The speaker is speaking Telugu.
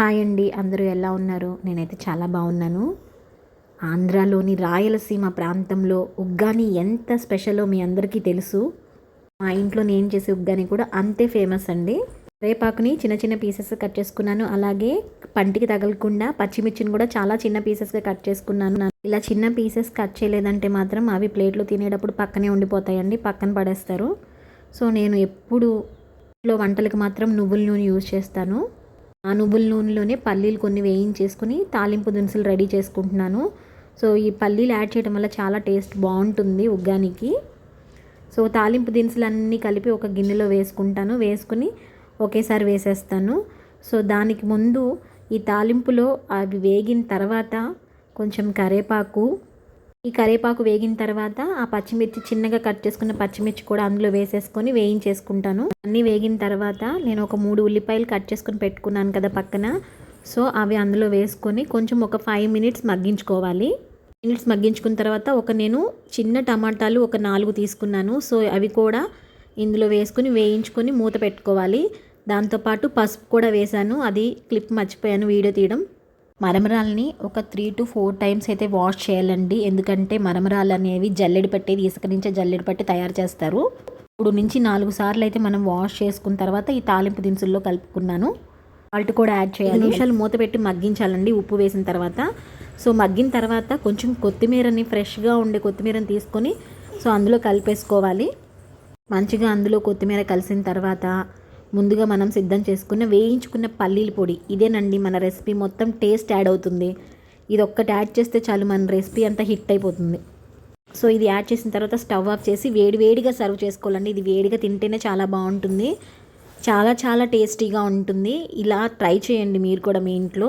హాయ్ అండి. అందరూ ఎలా ఉన్నారు? నేనైతే చాలా బాగున్నాను. ఆంధ్రాలోని రాయలసీమ ప్రాంతంలో ఉగ్గాని ఎంత స్పెషలో మీ అందరికీ తెలుసు? మా ఇంట్లో నేను చేసే ఉగ్గాని కూడా అంతే ఫేమస్ అండి. రేపాకుని చిన్న చిన్న పీసెస్ కట్ చేసుకున్నాను. అలాగే పంటికి తగలకుండా పచ్చిమిర్చిని కూడా చాలా చిన్న పీసెస్గా కట్ చేసుకున్నాను. ఇలా చిన్న పీసెస్ కట్ చేయలేదంటే మాత్రం అవి ప్లేట్లో తినేటప్పుడు పక్కనే ఉండిపోతాయండి. పక్కన పడేస్తారు. సో నేను ఎప్పుడు ఇంట్లో వంటలకు మాత్రం నువ్వుల నూనె యూజ్ చేస్తాను. ఆ నువ్వుల నూనెలోనే పల్లీలు కొన్ని వేయించేసుకుని తాలింపు దినుసులు రెడీ చేసుకుంటున్నాను. సో ఈ పల్లీలు యాడ్ చేయడం వల్ల చాలా టేస్ట్ బాగుంటుంది ఉగ్గానికి. సో తాలింపు దినుసులు అన్నీ కలిపి ఒక గిన్నెలో వేసుకుంటాను. వేసుకుని ఒకేసారి వేసేస్తాను. సో దానికి ముందు ఈ తాలింపులో అవి వేగిన తర్వాత కొంచెం కరేపాకు ఈ కరేపాకు వేగిన తర్వాత ఆ పచ్చిమిర్చి చిన్నగా కట్ చేసుకున్న పచ్చిమిర్చి కూడా అందులో వేసేసుకొని వేయించేసుకుంటాను. అన్నీ వేగిన తర్వాత నేను ఒక మూడు ఉల్లిపాయలు కట్ చేసుకొని పెట్టుకున్నాను కదా పక్కన. సో అవి అందులో వేసుకొని కొంచెం ఒక ఫైవ్ మినిట్స్ మగ్గించుకోవాలి. మినిట్స్ మగ్గించుకున్న తర్వాత ఒక నేను చిన్న టమాటాలు ఒక నాలుగు తీసుకున్నాను. సో అవి కూడా ఇందులో వేసుకుని వేయించుకొని మూత పెట్టుకోవాలి. దాంతోపాటు పసుపు కూడా వేశాను. అది క్లిప్ మర్చిపోయాను వీడియో తీయడం. మరమరాలని ఒక త్రీ టు ఫోర్ టైమ్స్ అయితే వాష్ చేయాలండి. ఎందుకంటే మరమరాలు అనేవి జల్లెడి పట్టేది ఇసుక నుంచే జల్లెడి పట్టి తయారు చేస్తారు. ఇప్పుడు నుంచి నాలుగు సార్లు అయితే మనం వాష్ చేసుకున్న తర్వాత ఈ తాలింపు దినుసుల్లో కలుపుకున్నాను. సాల్ట్ కూడా యాడ్ చేయాలి. నిమిషాలు మూత పెట్టి మగ్గించాలండి ఉప్పు వేసిన తర్వాత. సో మగ్గిన తర్వాత కొంచెం కొత్తిమీరని ఫ్రెష్గా ఉండే కొత్తిమీరని తీసుకొని సో అందులో కలిపేసుకోవాలి. మంచిగా అందులో కొత్తిమీర కలిసిన తర్వాత ముందుగా మనం సిద్ధం చేసుకున్న వేయించుకున్న పల్లీల పొడి. ఇదేనండి మన రెసిపీ. మొత్తం టేస్ట్ యాడ్ అవుతుంది. ఇది ఒక్కటి యాడ్ చేస్తే చాలు మన రెసిపీ అంతా హిట్ అయిపోతుంది. సో ఇది యాడ్ చేసిన తర్వాత స్టవ్ ఆఫ్ చేసి వేడి వేడిగా సర్వ్ చేసుకోవాలండి. ఇది వేడిగా తింటేనే చాలా బాగుంటుంది. చాలా చాలా టేస్టీగా ఉంటుంది. ఇలా ట్రై చేయండి మీరు కూడా మీ ఇంట్లో.